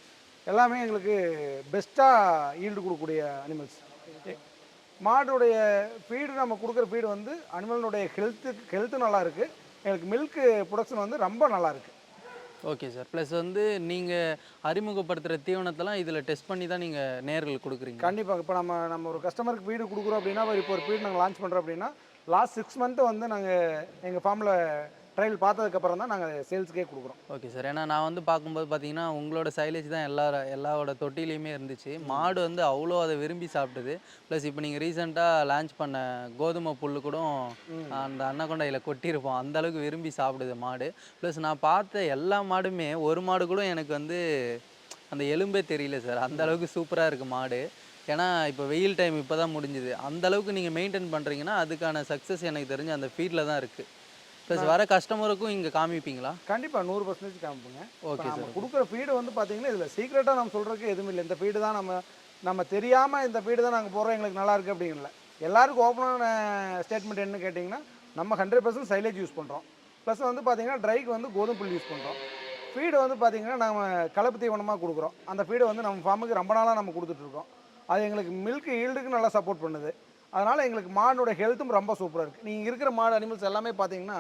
S1: எல்லாமே எங்களுக்கு பெஸ்ட்டாக ஈல்டு கொடுக்கக்கூடிய அனிமல்ஸ் மாடுடைய ஃபீடு நம்ம கொடுக்குற ஃபீடு வந்து அனிமலினுடைய ஹெல்த்து ஹெல்த்து நல்லா இருக்குது எங்களுக்கு மில்க் ப்ரொடக்ஷன் வந்து ரொம்ப நல்லா இருக்குது
S2: ஓகே சார் ப்ளஸ் வந்து நீங்கள் அறிமுகப்படுத்துகிற தீவனத்தெல்லாம் இதில் டெஸ்ட் பண்ணி தான் நீங்கள் நேர்களுக்கு கொடுக்குறீங்க.
S1: கண்டிப்பாக இப்போ நம்ம நம்ம ஒரு கஸ்டமருக்கு வீடு கொடுக்குறோம் அப்படின்னா இப்போ ஒரு வீடு நாங்கள் லான்ச் பண்ணுறோம் அப்படின்னா லாஸ்ட் சிக்ஸ் மந்த்து வந்து நாங்கள் எங்கள் ஃபார்மில் ட்ரையல் பார்த்ததுக்கப்புறம் தான் நாங்கள் சேல்ஸுக்கே கொடுக்குறோம்.
S2: ஓகே சார் ஏன்னா நான் வந்து பார்க்கும்போது பார்த்தீங்கன்னா உங்களோட சைலேஜ் தான் எல்லா எல்லாரோட தொட்டிலையுமே இருந்துச்சு. மாடு வந்து அவ்வளோ அதை விரும்பி சாப்பிட்டுது. ப்ளஸ் இப்போ நீங்கள் ரீசெண்டாக லான்ச் பண்ண கோதுமை புல்லு கூட அந்த அன்னகொண்டையில் கொட்டியிருப்போம். அந்த அளவுக்கு விரும்பி சாப்பிடுது மாடு. ப்ளஸ் நான் பார்த்த எல்லா மாடுமே ஒரு மாடு கூட எனக்கு வந்து அந்த எலும்பே தெரியல சார் அந்த அளவுக்கு சூப்பராக இருக்குது மாடு. ஏன்னா இப்போ வெயில் டைம் இப்போ தான் முடிஞ்சுது. அந்த அளவுக்கு நீங்கள் மெயின்டைன் பண்ணுறீங்கன்னா அதுக்கான சக்ஸஸ் எனக்கு தெரிஞ்சு அந்த ஃபீல்டில் தான் இருக்குது ப்ளஸ் வர கஸ்டமருக்கும் இங்கே காமிப்பீங்களா?
S1: கண்டிப்பாக நூறு பர்சன்டேஜ் காமிப்புங்க.
S2: ஓகே
S1: நம்ம
S2: சார்.
S1: கொடுக்குற ஃபீடு வந்து பார்த்தீங்கன்னா இதில் சீக்ரெட்டாக நம்ம சொல்கிறதுக்கு எதுவும் இல்லை. இந்த ஃபீடு தான் நம்ம நம்ம தெரியாமல் இந்த ஃபீடு தான் நாங்கள் போடுறோம் எங்களுக்கு நல்லா இருக்குது அப்படிங்கல எல்லாருக்கும் ஓப்பனான ஸ்டேட்மெண்ட் என்ன கேட்டிங்கன்னா நம்ம ஹண்ட்ரட் பர்சன்ட் சைலேஜ் யூஸ் பண்ணுறோம் ப்ளஸ் வந்து பார்த்தீங்கன்னா ட்ரைக்கு வந்து கோதுமை புல் யூஸ் பண்ணுறோம் ஃபீடு வந்து பார்த்தீங்கன்னா நம்ம கலப்பு தீவனமாக கொடுக்குறோம். அந்த ஃபீடை வந்து நம்ம ஃபார்முக்கு ரொம்ப நாளாக நம்ம கொடுத்துட்ருக்கோம் அது எங்களுக்கு மில்க் ஈல்டுக்கு நல்லா சப்போர்ட் பண்ணுது. அதனால் எங்களுக்கு மாடோட ஹெல்த்தும் ரொம்ப சூப்பராக இருக்குது நீங்கள் இருக்கிற மாடு அனிமல்ஸ் எல்லாமே பார்த்தீங்கன்னா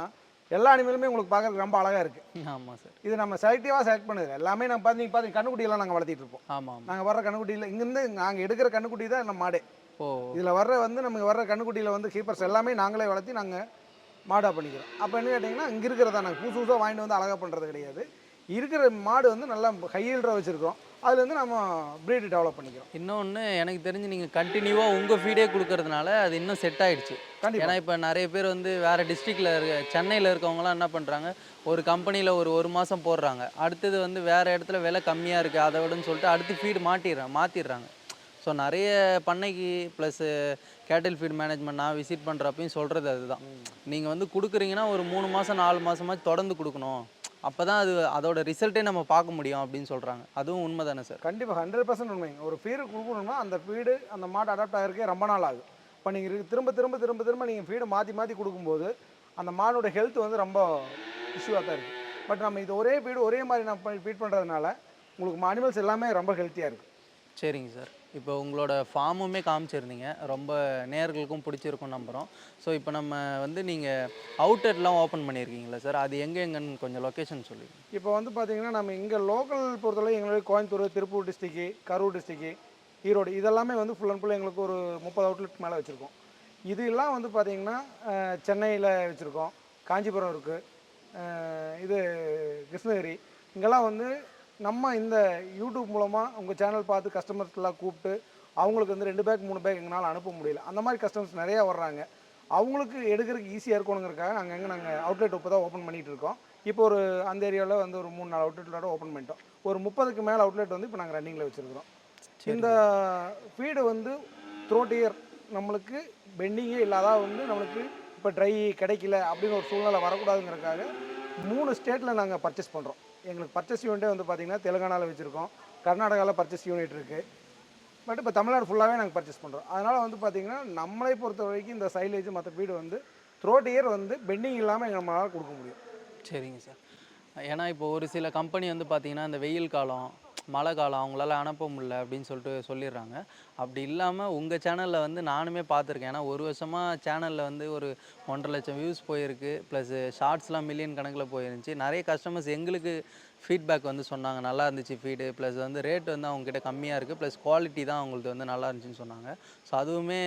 S1: எல்லா அனிமலுமே உங்களுக்கு பார்க்கறதுக்கு ரொம்ப அழகாக இருக்குது
S2: ஆமாம் சார்
S1: இது நம்ம செலக்டிவாக செலக்ட் பண்ணுது. எல்லாமே நம்ம பார்த்து நீங்கள் பார்த்து கண்ணுக்குட்டியெல்லாம் நாங்கள் வளர்த்திட்டு இருப்போம்.
S2: ஆமாம்
S1: நாங்கள் வர்ற கண்ணுக்குட்டியில் இங்கேருந்து நாங்கள் எடுக்கிற கண்ணுக்குட்டி தான் நம்ம மாடே.
S2: ஓ.
S1: இதில் வர்ற வந்து நமக்கு வர்ற கண்ணுக்குட்டியில் வந்து கீப்பர்ஸ் எல்லாமே நாங்களே வளர்த்தி நாங்கள் மாடாக பண்ணிக்கிறோம். அப்போ என்ன கேட்டிங்கன்னா இங்கே இருக்கிறதா நாங்கள் புதுசு புதுசாக வாங்கிட்டு வந்து அழகாக பண்ணுறது கிடையாது. இருக்கிற மாடு வந்து நல்லா கையில்ற வச்சுருக்கோம் அதுலேருந்து நம்ம ப்ரீடு டெவலப் பண்ணிக்கிறோம்.
S2: இன்னொன்று எனக்கு தெரிஞ்சு நீங்கள் கண்டினியூவாக உங்கள் ஃபீடே கொடுக்கறதுனால அது இன்னும் செட்
S1: கண்டிப்பாக
S2: ஏன்னா இப்போ நிறைய பேர் வந்து வேறு டிஸ்ட்ரிக்டில் இருக்க சென்னையில் இருக்கவங்களாம் என்ன பண்ணுறாங்க ஒரு கம்பெனியில் ஒரு ஒரு மாதம் போடுறாங்க. அடுத்தது வந்து வேறு இடத்துல விலை கம்மியாக இருக்குது அதை விடன்னு சொல்லிட்டு அடுத்து ஃபீடு மாட்டிடுறாங்க மாற்றிடுறாங்க ஸோ நிறைய பண்ணைக்கு ப்ளஸ் கேட்டில் ஃபீட் மேனேஜ்மெண்ட் நான் விசிட் பண்ணுறப்பையும் சொல்கிறது அதுதான். நீங்கள் வந்து கொடுக்குறீங்கன்னா ஒரு மூணு மாதம் நாலு மாதமாச்சு தொடர்ந்து கொடுக்கணும். அப்போ தான் அது அதோட ரிசல்ட்டே நம்ம பார்க்க முடியும் அப்படின்னு சொல்கிறாங்க அதுவும் உண்மை தானே சார்?
S1: கண்டிப்பாக ஹண்ட்ரட் பர்சன்ட் உண்மைங்க ஒரு ஃபீடு கொடுக்கணும்னா அந்த ஃபீடு அந்த மாடு அடாப்ட் ஆகிறதுக்கே ரொம்ப நாள் ஆகும். இப்போ நீங்கள் திரும்ப திரும்ப திரும்ப திரும்ப நீங்கள் ஃபீடை மாற்றி மாற்றி கொடுக்கும்போது அந்த மாடோட ஹெல்த் வந்து ரொம்ப இஷ்யூவாக தான் இருக்குது பட் நம்ம இது ஒரே ஃபீடு ஒரே மாதிரி நம்ம ஃபீட் பண்ணுறதுனால உங்களுக்கு அனிமல்ஸ் எல்லாமே ரொம்ப ஹெல்த்தியாக இருக்குது
S2: சரிங்க சார். இப்போ உங்களோட ஃபார்முமே காமிச்சிருந்தீங்க. ரொம்ப நேர்களுக்கும் பிடிச்சிருக்கும் நம்புகிறோம் ஸோ இப்போ நம்ம வந்து நீங்கள் அவுட்லெட்லாம் ஓப்பன் பண்ணியிருக்கீங்களா சார் அது எங்கே எங்கன்னு கொஞ்சம் லொக்கேஷன் சொல்லுங்கள்
S1: இப்போ வந்து பார்த்தீங்கன்னா நம்ம இங்கே லோக்கல் பொறுத்தளவு எங்களுக்கு கோயம்புத்தூர் திருப்பூர் டிஸ்ட்ரிக்கு கரூர் டிஸ்ட்ரிக்கு ஈரோடு இதெல்லாமே வந்து ஃபுல் அண்ட் ஃபுல் எங்களுக்கு ஒரு முப்பது அவுட்லெட் மேலே வச்சுருக்கோம். இதெல்லாம் வந்து பார்த்தீங்கன்னா சென்னையில் வச்சுருக்கோம். காஞ்சிபுரம் இருக்குது இது கிருஷ்ணகிரி. இங்கெல்லாம் வந்து நம்ம இந்த யூடியூப் மூலமாக உங்கள் சேனல் பார்த்து கஸ்டமர்ஸ் எல்லாம் கூப்பிட்டு அவங்களுக்கு வந்து ரெண்டு பேக் மூணு பேக் எங்களால் அனுப்ப முடியல. அந்த மாதிரி கஸ்டமர்ஸ் நிறையா வர்றாங்க. அவங்களுக்கு எடுக்கிறதுக்கு ஈஸியாக இருக்கணுங்கிறக்காக நாங்கள் எங்கே நாங்கள் அவுட்லெட் இப்போ தான் ஓப்பன் பண்ணிகிட்டு இருக்கோம். இப்போ ஒரு அந்த ஏரியாவில் வந்து ஒரு மூணு நாலு அவுட்லெட்டோட ஓப்பன் பண்ணிட்டோம். ஒரு முப்பதுக்கு மேலே அவுட்லெட் வந்து இப்போ நாங்கள் ரன்னிங்கில் வச்சுருக்கிறோம். இந்த ஃபீடு வந்து த்ரோட் இயர் நம்மளுக்கு பெண்டிங்கே இல்லாத வந்து நம்மளுக்கு இப்போ ட்ரை கிடைக்கல அப்படின்னு ஒரு சூழ்நிலை வரக்கூடாதுங்கிறதுக்காக மூணு ஸ்டேட்டில் நாங்கள் பர்ச்சேஸ் பண்ணுறோம் எங்களுக்கு பர்ச்சேஸ் யூனிட்டே வந்து பார்த்திங்கன்னா தெலுங்கானாவில் வச்சுருக்கோம். கர்நாடகாவில் பர்ச்சேஸ் யூனிட் இருக்குது பட் இப்போ தமிழ்நாடு ஃபுல்லாகவே நாங்கள் பர்ச்சேஸ் பண்ணுறோம் அதனால் வந்து பார்த்திங்கன்னா நம்மளை பொறுத்த வரைக்கும் இந்த சைலேஜ் மற்ற வீடு வந்து த்ரோட் இயர் வந்து பெண்டிங் இல்லாமல் எங்கள் நம்மளால் கொடுக்க முடியும்.
S2: சரிங்க சார். ஏன்னா இப்போ ஒரு சில கம்பெனி வந்து பார்த்தீங்கன்னா இந்த வெயில் காலம் மழை காலம் அவங்களால அனுப்ப முடியல அப்படின்னு சொல்லிட்டு சொல்லிடுறாங்க. அப்படி இல்லாமல் உங்கள் சேனலில் வந்து நானுமே பார்த்துருக்கேன். ஏன்னா ஒரு வருஷமாக சேனலில் வந்து ஒரு ஒன்றரை லட்சம் வியூஸ் போயிருக்கு. ப்ளஸ் ஷார்ட்ஸ்லாம் மில்லியன் கணக்கில் போயிருந்துச்சு. நிறைய கஸ்டமர்ஸ் எங்களுக்கு ஃபீட்பேக் வந்து சொன்னாங்க. நல்லா இருந்துச்சு ஃபீடு ப்ளஸ் வந்து ரேட் வந்து அவங்ககிட்ட கம்மியாக இருக்குது ப்ளஸ் குவாலிட்டி தான் அவங்களுக்கு வந்து நல்லா இருந்துச்சுன்னு சொன்னாங்க. ஸோ அதுவுமே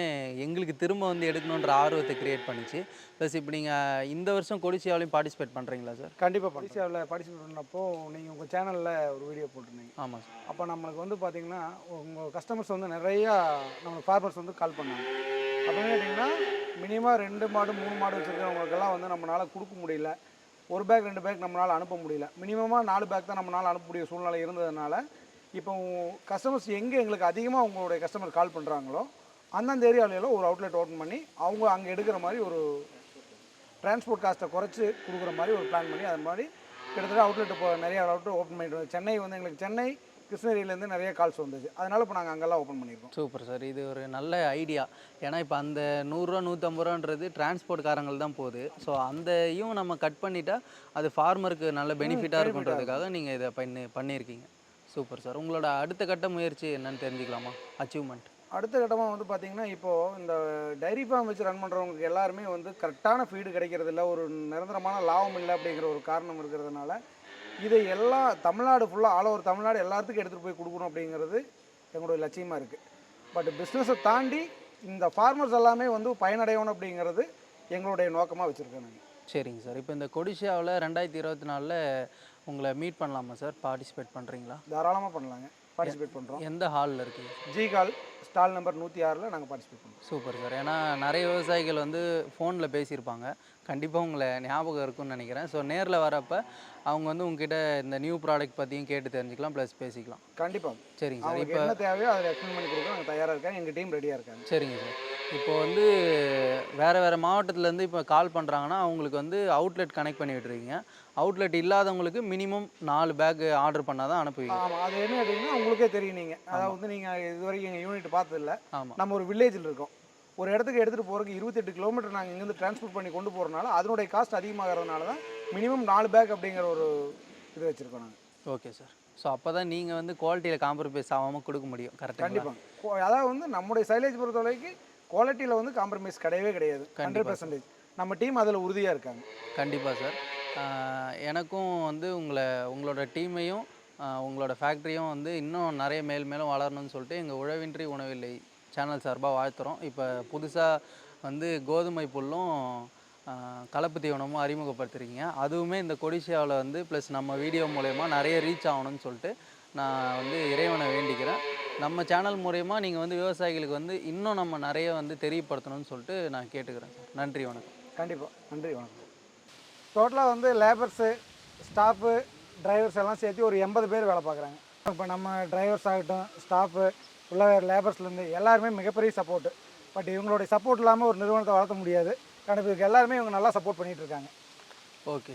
S2: எங்களுக்கு திரும்ப வந்து எடுக்கணுன்ற ஆர்வத்தை கிரியேட் பண்ணிச்சு. ப்ளஸ் இப்போ நீங்கள் இந்த வருஷம் கொடிசியாவிலையும் பார்ட்டிசிபேட் பண்ணுறீங்களா சார்
S1: கண்டிப்பாக படிச்சாவில் பார்ட்டிசிபேட் பண்ணப்போ நீங்கள் உங்கள் சேனலில் ஒரு வீடியோ போட்டிருந்தீங்க.
S2: ஆமாம் சார்
S1: அப்போ நம்மளுக்கு வந்து பார்த்திங்கன்னா உங்கள் கஸ்டமர்ஸ் வந்து நிறையா நம்ம ஃபார்மர்ஸ் வந்து கால் பண்ணாங்க. அப்படின்னு கேட்டிங்கன்னா மினிமம் ரெண்டு மாடு மூணு மாடு வச்சுருக்கிறவங்களுக்கெல்லாம் வந்து நம்மளால் கொடுக்க முடியல. ஒரு பேக் ரெண்டு பேக் நம்மளால் அனுப்ப முடியல. மினிமமாக நாலு பேக் தான் நம்மளால் அனுப்பக்கூடிய சூழ்நிலை இருந்ததுனால இப்போ கஸ்டமர்ஸ் எங்கே எங்களுக்கு அதிகமாக உங்களுடைய கஸ்டமர் கால் பண்ணுறாங்களோ அந்தந்த ஏரியாவில ஒரு அவுட்லெட் ஓப்பன் பண்ணி அவங்க அங்கே எடுக்கிற மாதிரி ஒரு டிரான்ஸ்போர்ட் காஸ்ட்டை குறைச்சி கொடுக்குற மாதிரி ஒரு பிளான் பண்ணி அது மாதிரி கிட்டத்தட்ட அவுட்லெட் இப்போ நிறைய அவுட்லெட் ஓப்பன் பண்ணிட்டு சென்னை வந்து எங்களுக்கு சென்னை கிருஷ்ணகிரியிலேருந்து நிறைய கால்ஸ் வந்துச்சு. அதனால இப்போ நாங்கள் அங்கெல்லாம் ஓப்பன் பண்ணியிருக்கோம்
S2: சூப்பர் சார். இது ஒரு நல்ல ஐடியா. ஏன்னா இப்போ அந்த நூறுரூவா நூற்றம்பது ரூபான்றது டிரான்ஸ்போர்ட்காரங்கள் தான் போகுது. ஸோ அந்தையும் நம்ம கட் பண்ணிட்டா அது ஃபார்மருக்கு நல்ல பெனிஃபிட்டாக இருக்குன்றதுக்காக நீங்கள் இதை பண்ணி பண்ணியிருக்கீங்க சூப்பர் சார். உங்களோட அடுத்த கட்ட முயற்சி என்னன்னு தெரிஞ்சுக்கலாமா? அச்சீவ்மெண்ட்
S1: அடுத்த கட்டமாக வந்து பார்த்தீங்கன்னா இப்போது இந்த டைரி ஃபார்ம் வச்சு ரன் பண்ணுறவங்களுக்கு எல்லாருமே வந்து கரெக்டான ஃபீடு கிடைக்கிறது இல்ல ஒரு நிரந்தரமான லாபம் இல்லை அப்படிங்கிற ஒரு காரணம் இருக்கிறதுனால இதை எல்லா தமிழ்நாடு ஃபுல்லாக ஆல் ஓவர் தமிழ்நாடு எல்லாத்துக்கும் எடுத்துகிட்டு போய் கொடுக்கணும் அப்படிங்கிறது எங்களுடைய லட்சியமாக இருக்குது பட் பிஸ்னஸை தாண்டி இந்த ஃபார்மர்ஸ் எல்லாமே வந்து பயனடையணும் அப்படிங்கிறது எங்களுடைய நோக்கமாக வச்சுருக்கேன் நாங்கள்
S2: சரிங்க சார். இப்போ இந்த கொடிஷியாவில் ரெண்டாயிரத்தி இருபத்தி நாலில் உங்களை மீட் பண்ணலாமா சார்? பார்ட்டிசிபேட் பண்ணுறீங்களா
S1: தாராளமாக பண்ணலாங்க. பார்ட்டிசிபேட் பண்ணுறோம்
S2: எந்த ஹாலில் இருக்குது
S1: ஜி கால் ஸ்டால் நம்பர் நூற்றி ஆறில் நாங்கள் பார்ட்டிசிபேட் பண்ணுறோம்
S2: சூப்பர் சார். ஏன்னா நிறைய விவசாயிகள் வந்து ஃபோனில் பேசியிருப்பாங்க. கண்டிப்பாக உங்களை ஞாபகம் இருக்கும்னு நினைக்கிறேன். ஸோ நேரில் வரப்ப அவங்க வந்து உங்ககிட்ட இந்த நியூ ப்ராடக்ட் பற்றியும் கேட்டு தெரிஞ்சுக்கலாம் ப்ளஸ் பேசிக்கலாம்.
S1: கண்டிப்பாக
S2: சரிங்க சார். இப்போ
S1: என்ன தேவையோ அதை எக்ஸ்பிளைன் பண்ணி கொடுக்க நாங்கள் தயாராக இருக்காங்க. எங்கள் டீம் ரெடியாக இருக்காங்க.
S2: சரிங்க சார். இப்போ வந்து வேறு வேறு மாவட்டத்துலேருந்து இப்போ கால் பண்ணுறாங்கன்னா அவங்களுக்கு வந்து அவுட்லெட் கனெக்ட் பண்ணி விட்டுருக்கீங்க அவுட்லெட் இல்லாதவங்களுக்கு மினிமம் நாலு பேக் ஆர்டர் பண்ணால் தான் அனுப்புவீங்க.
S1: ஆமாம் அது என்ன கேட்டிங்கன்னா உங்களுக்கே தெரியும் நீங்கள் அதாவது நீங்கள் இது வரைக்கும் எங்கள் யூனிட் பார்த்ததில்ல.
S2: ஆமாம்
S1: நம்ம ஒரு வில்லேஜில் இருக்கோம். ஒரு இடத்துக்கு எடுத்துகிட்டு போகிறதுக்கு இருபத்தெட்டு கிலோமீட்டர் நாங்கள் இங்கேருந்து டிரான்ஸ்போர்ட் பண்ணி கொண்டு போகிறனால அதனுடைய காஸ்ட் அதிகமாகிறதுனால தான் மினிமம் நாலு பேக் அப்படிங்கிற ஒரு இது வச்சுருக்கோம் நாங்கள்
S2: ஓகே சார் ஸோ அப்போ தான் நீங்கள் வந்து குவாலிட்டியில் காம்ப்ரமைஸ் ஆகாமல் கொடுக்க முடியும். கரெக்டாக
S1: கண்டிப்பாக அதாவது வந்து நம்முடைய சைலேஜ் பொறுத்த வரைக்கும் குவாலிட்டியில் வந்து காம்ப்ரமைஸ் கிடையவே கிடையாது. ஹண்ட்ரட் பர்சன்டேஜ் நம்ம டீம் அதில் உறுதியாக இருக்காங்க.
S2: கண்டிப்பாக சார் எனக்கும் வந்து உங்களை உங்களோட டீமையும் உங்களோட ஃபேக்ட்ரியும் வந்து இன்னும் நிறைய மேல் மேலும் வளரணும்னு சொல்லிட்டு எங்கள் உழவின்றி உணவில்லை. சேனல் சார்பாக வாழ்த்துறோம். இப்போ புதுசாக வந்து கோதுமை புல்லும் கலப்பு தீவனமும் அறிமுகப்படுத்துறீங்க அதுவுமே இந்த கொடிசியாவில் வந்து ப்ளஸ் நம்ம வீடியோ மூலயமா நிறைய ரீச் ஆகணும்னு சொல்லிட்டு நான் வந்து இறைவனை வேண்டிக்கிறேன். நம்ம சேனல் மூலயமா நீங்கள் வந்து விவசாயிகளுக்கு வந்து இன்னும் நம்ம நிறைய வந்து தெரியப்படுத்தணும்னு சொல்லிட்டு நான் கேட்டுக்கிறேன் சார். நன்றி வணக்கம்.
S1: கண்டிப்பாக நன்றி வணக்கம். டோட்டலாக வந்து லேபர்ஸு ஸ்டாஃபு டிரைவர்ஸ் எல்லாம் சேர்த்து ஒரு எண்பது பேர் வேலை பார்க்குறாங்க. இப்போ நம்ம டிரைவர்ஸ் ஆகட்டும் ஸ்டாஃபு உள்ள லேபர்ஸ்லேருந்து எல்லாருமே மிகப்பெரிய சப்போர்ட்டு பட் இவங்களுடைய சப்போர்ட் இல்லாமல் ஒரு நிறுவனத்தை வளர்த்த முடியாது. கண்டிப்பாக இதுக்கு எல்லாருமே இவங்க நல்லா சப்போர்ட் பண்ணிகிட்டு இருக்காங்க.
S2: ஓகே